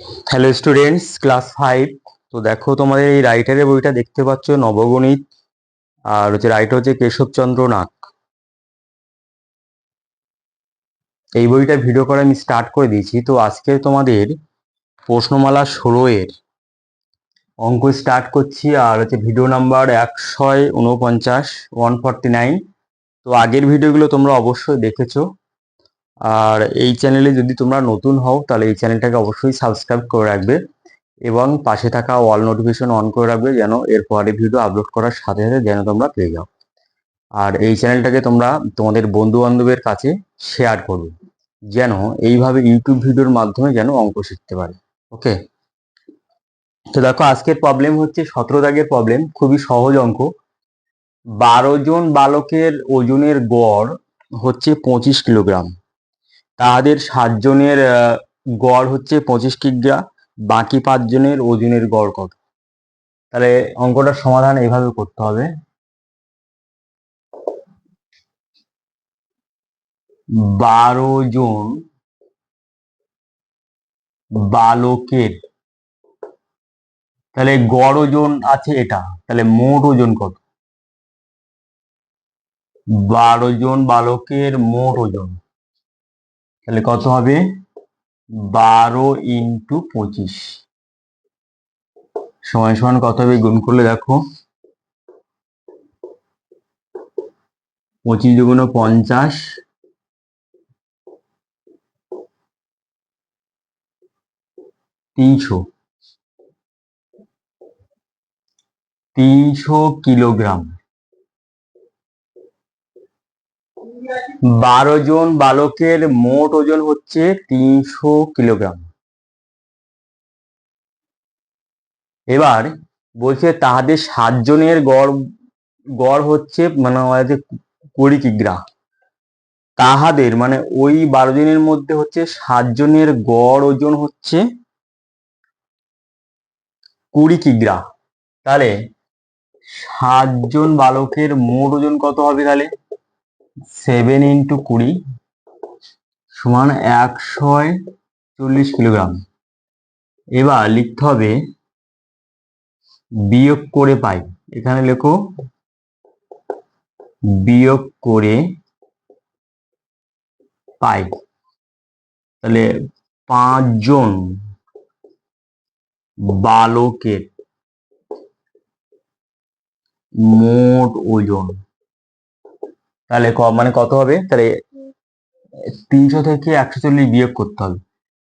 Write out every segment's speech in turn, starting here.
Hello students class five তো দেখো তোমাদের এই রাইটারের বইটা দেখতে পাচ্ছ, নবগণিত। আর হচ্ছে রাইটার হচ্ছে কেশবচন্দ্র নাগ। এই বইটা ভিডিও করে আমি স্টার্ট করে দিয়েছি। তো আজকে তোমাদের প্রশ্নমালা ষোলো এর অঙ্ক স্টার্ট করছি। আর হচ্ছে ভিডিও নাম্বার একশয় উনপঞ্চাশ ওয়ান ফর্টি নাইন তো আগের ভিডিওগুলো তোমরা অবশ্যই দেখেছ। আর এই চ্যানেলে যদি তোমরা নতুন হও, তাহলে এই চ্যানেলটাকে অবশ্যই সাবস্ক্রাইব করে রাখবে এবং পাশে থাকা অল নোটিফিকেশন অন করে রাখবে যেন এর পরে ভিডিও আপলোড করার সাথে সাথে যেন তোমরা পেয়ে যাও। আর এই চ্যানেলটাকে তোমরা তোমাদের বন্ধু বান্ধবের কাছে শেয়ার করবে যেন এইভাবে ইউটিউব ভিডিওর মাধ্যমে যেন অঙ্ক শিখতে পারে। ওকে তো দেখো, আজকের প্রবলেম হচ্ছে সতেরো দাগের প্রবলেম খুবই সহজ অঙ্ক। বারো জন বালকের ওজনের গড় হচ্ছে পঁচিশ কিলোগ্রাম। তাদের সাতজনের গড় হচ্ছে পঁচিশ কিগ্রা, বাকি পাঁচজনের ওজনের গড় কত? তাহলে অঙ্কটার সমাধান এভাবে করতে হবে। বারো জন বালকের, তাহলে গড় ওজন আছে এটা, তাহলে মোট ওজন কত? বারো জন বালকের মোট ওজন। তাহলে কত হবে? বারো ইন্টু পঁচিশ। সমান সমান কত হবে? গুণ করলে দেখো। পঁচিশ দুগুণ পঞ্চাশ। তিনশো। তিনশো কিলোগ্রাম। বারো জন বালকের মোট ওজন হচ্ছে তিনশো কিলোগ্রাম। এবার বলছে তাহাদের সাতজনের গড় গড় হচ্ছে মানে আমাদের কুড়ি কিগ্রা তাহাদের মানে ওই বারো জনের মধ্যে হচ্ছে সাতজনের গড় ওজন হচ্ছে কুড়ি কিগ্রা তাহলে সাতজন বালকের মোট ওজন কত হবে তাহলে? সেভেন ইন্টু কুড়ি সমান একশো চল্লিশ কিলোগ্রাম এবার লিখতে হবে বিয়োগ করে পাই। এখানে লেখো, বিয়োগ করে পাই। তাহলে পাঁচজন বালকের মোট ওজন তাহলে ক- মানে কত হবে? তাহলে তিনশো থেকে একশো চল্লিশ বিয়োগ করতে হবে।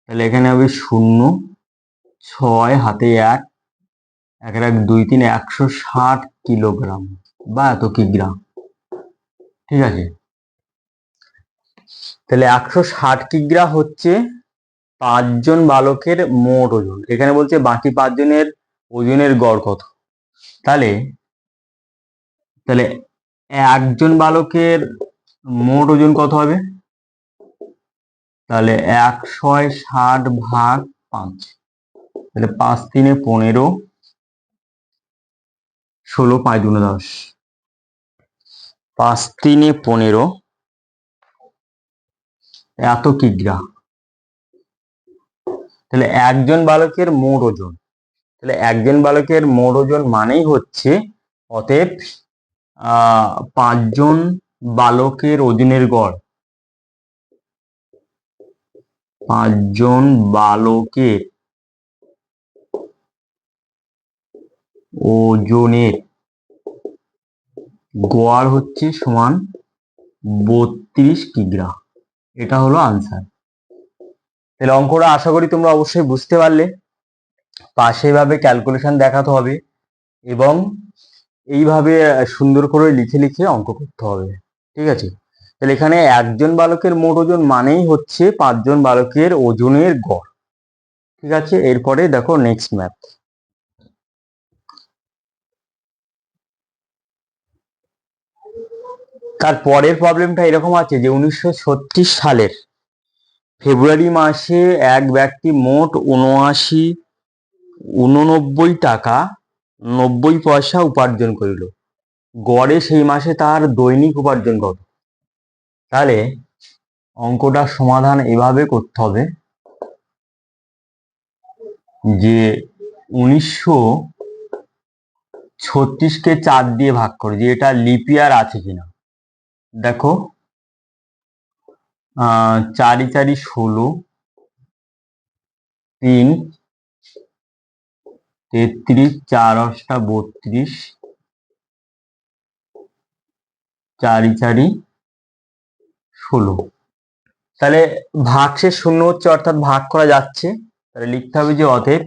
তাহলে এখানে হবে শূন্য, ছয়, হাতে এক এক এক, দুই, তিন, একশো ষাট কিলোগ্রাম বা এত কিগ্রাম ঠিক আছে? তাহলে একশো ষাট কিগ্রা হচ্ছে পাঁচজন বালকের মোট ওজন। এখানে বলছে বাকি পাঁচজনের ওজনের গড় কত। তাহলে তাহলে একজন বালকের মোট ওজন কত হবে? তাহলে একশো ষাট ভাগ পাঁচ। তাহলে পাঁচ তিনে পনেরো, ষোলো পাঁচ দুনে দশ। পাঁচ তিনে পনেরো, এত কিগ্রা তাহলে একজন বালকের মোট ওজন। তাহলে একজন বালকের মোট ওজন মানেই হচ্ছে, অতএব পাঁচজন বালকের অধীনের গড়। পাঁচজন বালকের ওজনের গড় হচ্ছে সমান বত্রিশ কিগ্রা। এটা হলো আনসার তাহলে অঙ্কটা আশা করি তোমরা অবশ্যই বুঝতে পারলে। পাশে এভাবে ক্যালকুলেশন দেখাতে হবে এবং এইভাবে সুন্দর করে লিখে লিখে অঙ্ক করতে হবে। ঠিক আছে? তাহলে এখানে একজন বালকের মোট ওজন মানেই হচ্ছে পাঁচজন বালকের ওজনের গড়। ঠিক আছে? এরপরে দেখো নেক্সট ম্যাথ তার পরের প্রবলেমটা এরকম আছে যে, উনিশশো ছত্রিশ সালের ফেব্রুয়ারি মাসে এক ব্যক্তি মোট উনআশি উননব্বই টাকা নব্বই পয়সা উপার্জন করিল। গড়ে সেই মাসে তার দৈনিক উপার্জন কত? তাহলে অঙ্কটার সমাধান এভাবে করতে হবে যে উনিশশো ছত্রিশকে চার দিয়ে ভাগ করে, যে এটা লিপিয়ার আছে কিনা। দেখো চারি চারি ষোলো, তিন তেত্রিশ, চার অষ্টা বত্রিশ, চারি চারি ষোলো। তাহলে ভাগশেষ শূন্য হচ্ছে, অর্থাৎ ভাগ করা যাচ্ছে। তাহলে লিখতে হবে যে অতএব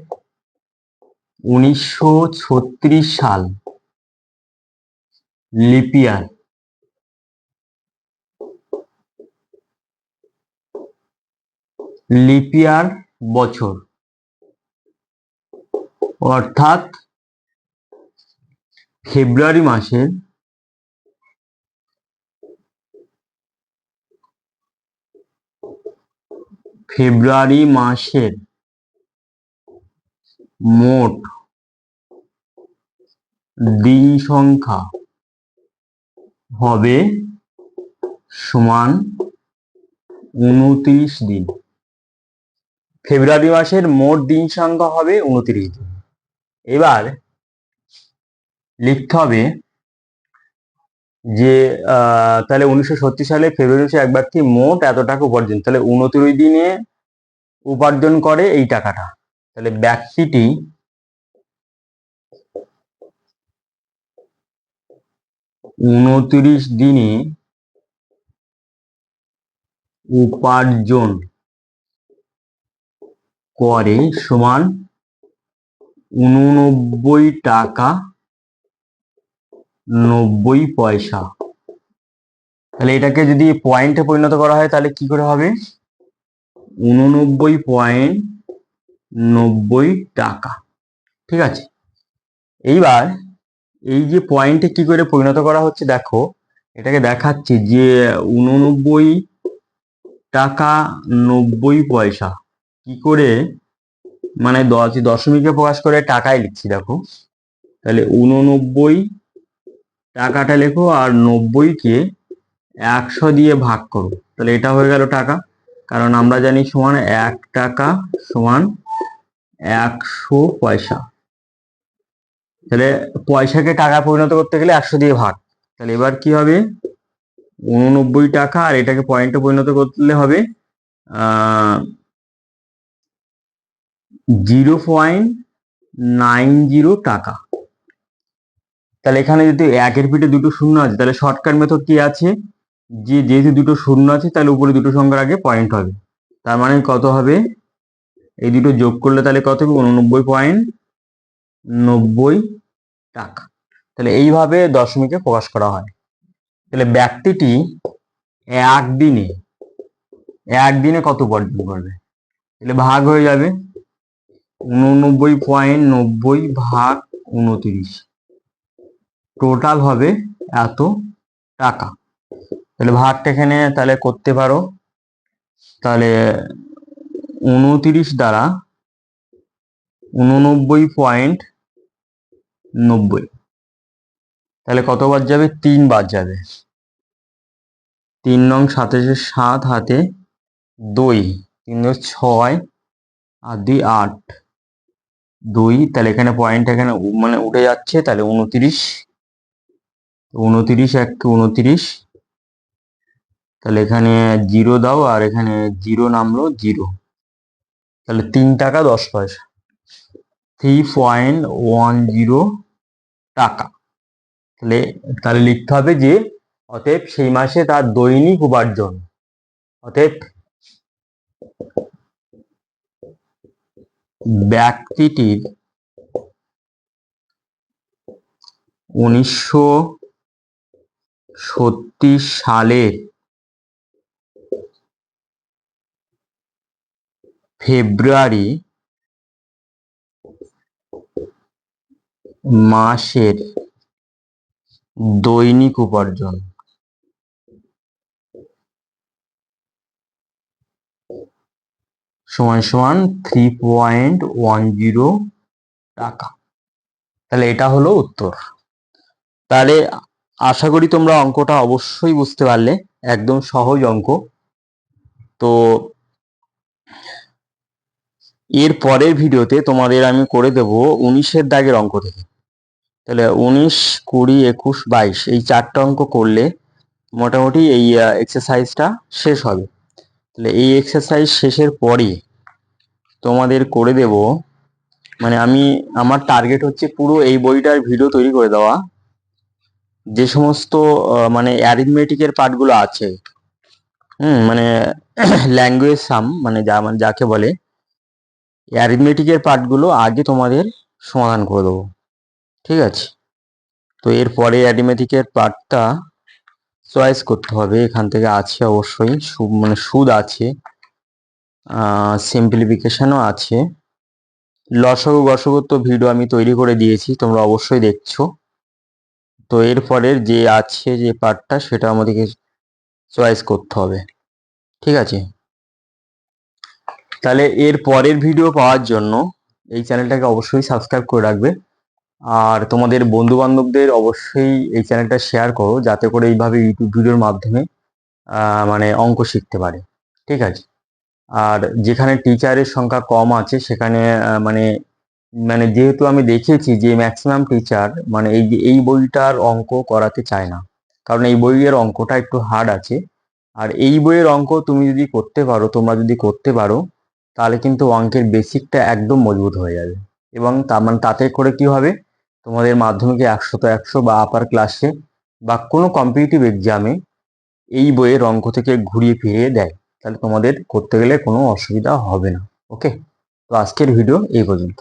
উনিশশো ছত্রিশ সাল লিপিয়ার লিপিয়ার বছর। অর্থাৎ ফেব্রুয়ারি মাসের ফেব্রুয়ারি মাসের মোট দিন সংখ্যা হবে সমান উনত্রিশ দিন। ফেব্রুয়ারি মাসের মোট দিন সংখ্যা হবে উনত্রিশ দিন। এবার লিখতে হবে যে তাহলে উনিশশো সত্তর সালে ফেব্রুয়ারি মাসে এক ব্যক্তি মোট এত টাকা উপার্জন? তাহলে উনত্রিশ দিনে উপার্জন করে এই টাকাটা। তাহলে ব্যক্তিটি উনত্রিশ দিনে উপার্জন করে সমান উননব্বই টাকা নব্বই পয়সা। তাহলে এটাকে যদি পয়েন্টে পরিণত করা হয়, তাহলে কি করে হবে? উননব্বই পয়েন্ট নব্বই টাকা। ঠিক আছে? এইবার এই যে পয়েন্টে কি করে পরিণত করা হচ্ছে, দেখো, এটাকে দেখাচ্ছে যে উননব্বই টাকা নব্বই পয়সা। কি করে? মানে দশ, দশমিকে প্রকাশ করে টাকায় লিখছি, দেখো। তাহলে উননব্বই টাকাটা লেখো আর নব্বইকে একশো দিয়ে ভাগ করো। তাহলে এটা হয়ে গেল টাকা। কারণ আমরা জানি সমান এক টাকা সমান একশো পয়সা। তাহলে পয়সাকে টাকা পরিণত করতে গেলে একশো দিয়ে ভাগ। তাহলে এবার কি হবে? উননব্বই টাকা আর এটাকে পয়েন্টে পরিণত করলে হবে জিরো পয়েন্ট নাইন জিরো টাকা। তাহলে এখানে যদি একের পিঠে দুটো শূন্য আছে, তাহলে শর্টকাট মেথড কি আছে? যে যেহেতু দুটো শূন্য আছে, তাহলে উপরে দুটো সংখ্যার আগে পয়েন্ট হবে। তার মানে কত হবে? এই দুটো যোগ করলে তাহলে কত হবে? উননব্বই পয়েন্ট নব্বই টাকা। তাহলে এইভাবে দশমিকে প্রকাশ করা হয়। তাহলে ব্যক্তিটি একদিনে একদিনে কত উপার্জন করবে? তাহলে ভাগ হয়ে যাবে। উননব্বই পয়েন্ট নব্বই ভাগ উনত্রিশ। টোটাল হবে এত টাকা। তাহলে ভাগটা এখানে তাহলে করতে পারো। তাহলে উনত্রিশ দ্বারা উননব্বই পয়েন্ট নব্বই। তাহলে কত বার যাবে? তিন বার যাবে। তিন নং সাতাশে সাত হাতে দুই, তিন ছয় আর দুই আট। দুই, তাহলে এখানে পয়েন্ট এখানে মানে উঠে যাচ্ছে, তাহলে উনত্রিশ। উনত্রিশ এক, উনত্রিশ। তাহলে এখানে জিরো দাও, আর এখানে জিরো নামলো জিরো তাহলে তিন টাকা দশ পয়সা। থ্রি পয়েন্ট ওয়ান জিরো টাকা। তাহলে তাহলে লিখতে হবে যে, অতএব সেই মাসে তার দৈনিক উপার্জন। অতএব ব্যক্তিটির উনিশশো ছত্রিশ সালের ফেব্রুয়ারি মাসের দৈনিক উপার্জন। সমান সমান থ্রি পয়েন্ট ওয়ান জিরো টাকা। তাহলে এটা হলো উত্তর। তাহলে আশা করি তোমরা অঙ্কটা অবশ্যই বুঝতে পারলে, একদম সহজ অঙ্ক। তো এর পরের ভিডিওতে তোমাদের আমি করে দেব উনিশের দাগের অঙ্ক থেকে। তাহলে উনিশ, কুড়ি, একুশ, বাইশ, এই চারটা অঙ্ক করলে মোটামুটি এই এক্সারসাইজটা শেষ হবে। তাহলে এই এক্সারসাইজ শেষের পরে তোমাদের করে দেব। মানে আমি, আমার টার্গেট হচ্ছে পুরো এই বইটার ভিডিও তৈরি করে দেওয়া। যে সমস্ত মানে অ্যারিথমেটিকের পার্টগুলো আছে। হুম মানে ল্যাঙ্গুয়েজ সাম মানে যা মানে যাকে বলে। অ্যারিথমেটিকের পার্টগুলো আগে তোমাদের সমাধান করে দেবো। ঠিক আছে? তো এরপরে অ্যারিথমেটিকের পার্টটা চয়েস করতে হবে। এখান থেকে আছে অবশ্যই মানে সুদ আছে। সিম্পলিফিকেশনও আছে। লসগু গসগু তো ভিডিও আমি তৈরি করে দিয়েছি, তোমরা অবশ্যই দেখছ। তো এরপরের যে আছে যে পার্টটা সেটা আমাদেরকে চয়েস করতে হবে। ঠিক আছে? তাহলে এর পরের ভিডিও পাওয়ার জন্য এই চ্যানেলটাকে অবশ্যই সাবস্ক্রাইব করে রাখবে। আর তোমাদের বন্ধু বান্ধবদের অবশ্যই এই চ্যানেলটা শেয়ার করো, যাতে করে এইভাবে ইউটিউব ভিডিওর মাধ্যমে মানে অঙ্ক শিখতে পারে। ঠিক আছে? আর যেখানে টিচারের সংখ্যা কম আছে, সেখানে মানে মানে যেহেতু আমি দেখেছি যে ম্যাক্সিমাম টিচার মানে এই এই বইটার অঙ্ক করাতে চায় না। কারণ এই বইয়ের অঙ্কটা একটু হার্ড আছে। আর এই বইয়ের অঙ্ক তুমি যদি করতে পারো, তোমরা যদি করতে পারো, তাহলে কিন্তু অঙ্কের বেসিকটা একদম মজবুত হয়ে যাবে। এবং তা মানে তাতে করে কি হবে? তোমাদের মাধ্যমিকে একশো তো একশো বা আপার ক্লাসে বা কোনো কম্পিটিটিভ এক্সামে এই বইয়ের অঙ্ক থেকে ঘুরিয়ে ফিরিয়ে দেয়। তাহলে তোমাদের করতে গেলে কোনো অসুবিধা হবে না। ওকে তো আজকের ভিডিও এই পর্যন্ত।